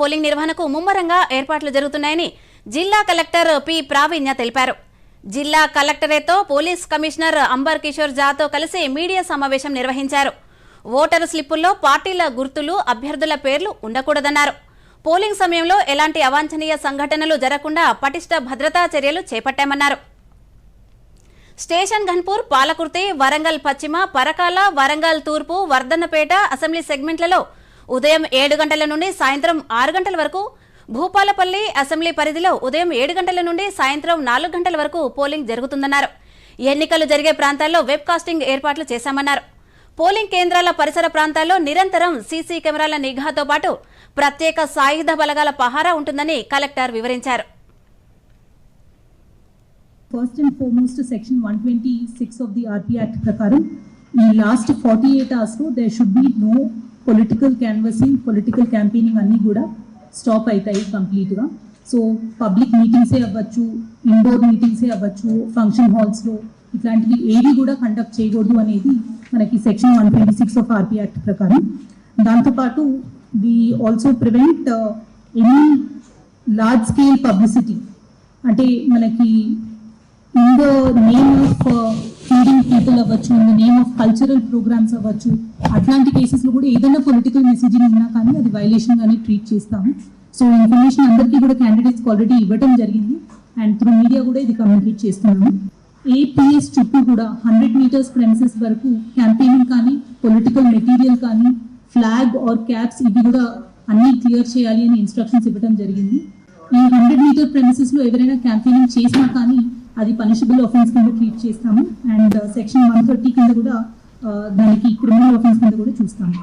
Polling నిర్వహణకు ముమ్మరంగా ఏర్పాట్లు జరుగుతున్నాయని జిల్లా కలెక్టర్ పి ప్రావీణ్య తెలిపారు. జిల్లా కలెక్టరేట్తో పోలీస్ కమిషనర్ అంబర్ కిషోర్ జాతో కలిసి మీడియా సమావేశం నిర్వహించారు. ఓటరు స్లిప్పుల్లో పార్టీల గుర్తులు అభ్యర్థుల పేర్లు ఉండకూడదన్నారు. పోలింగ్ సమయంలో ఎలాంటి అవాంఛనీయ సంఘటనలు జరగకుండా పటిష్ట భద్రతా చర్యలు చేపట్టామన్నారు. స్టేషన్ ఘన్పూర్ పాలకుర్తి వరంగల్ పశ్చిమ పరకాల వరంగల్ తూర్పు వర్ధన్నపేట అసెంబ్లీ సెగ్మెంట్లలో ఉదయం ఏడు గంటల నుండి సాయంత్రం ఆరు గంటల వరకు భూపాలపల్లి అసెంబ్లీ పరిధిలో ఉదయం ఏడు గంటల నుండి సాయంత్రం నాలుగు గంటల వరకు పోలింగ్ జరుగుతుందన్నారు. ఎన్నికలు జరిగే ప్రాంతాల్లో వెబ్ కాస్టింగ్ ఏర్పాట్లు చేశామన్నారు. పోలింగ్ కేంద్రాల పరిసర ప్రాంతాల్లో నిరంతరం సీసీ కెమెరాల నిఘాతో పాటు ప్రత్యేక సాయుధ బలగాల పహారా ఉంటుందని కలెక్టర్ వివరించారు. First and foremost section one twenty six of the RP act ప్రకారం ఈ లాస్ట్ ఫార్టీ ఎయిట్ అవర్స్లో there should be no political canvassing political campaigning అన్నీ కూడా స్టాప్ అవుతాయి కంప్లీట్గా సో పబ్లిక్ మీటింగ్సే అవ్వచ్చు ఇండోర్ మీటింగ్సే అవ్వచ్చు ఫంక్షన్ హాల్స్లో ఇట్లాంటివి ఏవి కూడా కండక్ట్ చేయకూడదు అనేది మనకి section one twenty six of RP act ప్రకారం. దాంతోపాటు we also prevent any large scale publicity అంటే మనకి in the name of leading people అవ్వచ్చు in the name of cultural programmes అవ్వచ్చు అట్లాంటి కేసెస్లో కూడా ఏదైనా పొలిటికల్ మెసేజింగ్ ఉన్నా కానీ అది వైలేషన్ గానే ట్రీట్ చేస్తాము. సో ఇన్ఫర్మేషన్ అందరికీ కూడా క్యాండిడేట్స్ ఆల్రెడీ ఇవ్వడం జరిగింది. అండ్ త్రూ మీడియా కూడా ఇది కమ్యూనికేట్ చేస్తున్నాము. ఏపీఎస్ చుట్టూ కూడా హండ్రెడ్ మీటర్స్ ప్రెమిసెస్ వరకు క్యాంపెయినింగ్ కానీ పొలిటికల్ మెటీరియల్ కానీ ఫ్లాగ్ ఆర్ క్యాప్స్ ఇవి కూడా అన్ని క్లియర్ చేయాలి అని ఇన్స్ట్రక్షన్స్ ఇవ్వడం జరిగింది. ఈ హండ్రెడ్ మీటర్ ప్రెమిసెస్లో ఎవరైనా క్యాంపెయినింగ్ చేసినా కానీ అది పనిషబుల్ ఆఫెన్స్ కింద ట్రీట్ చేస్తాము. అండ్ సెక్షన్ వన్ థర్టీ కింద కూడా uh, దానికి క్రిమినల్ ఆఫెన్స్ కింద కూడా చూస్తాము.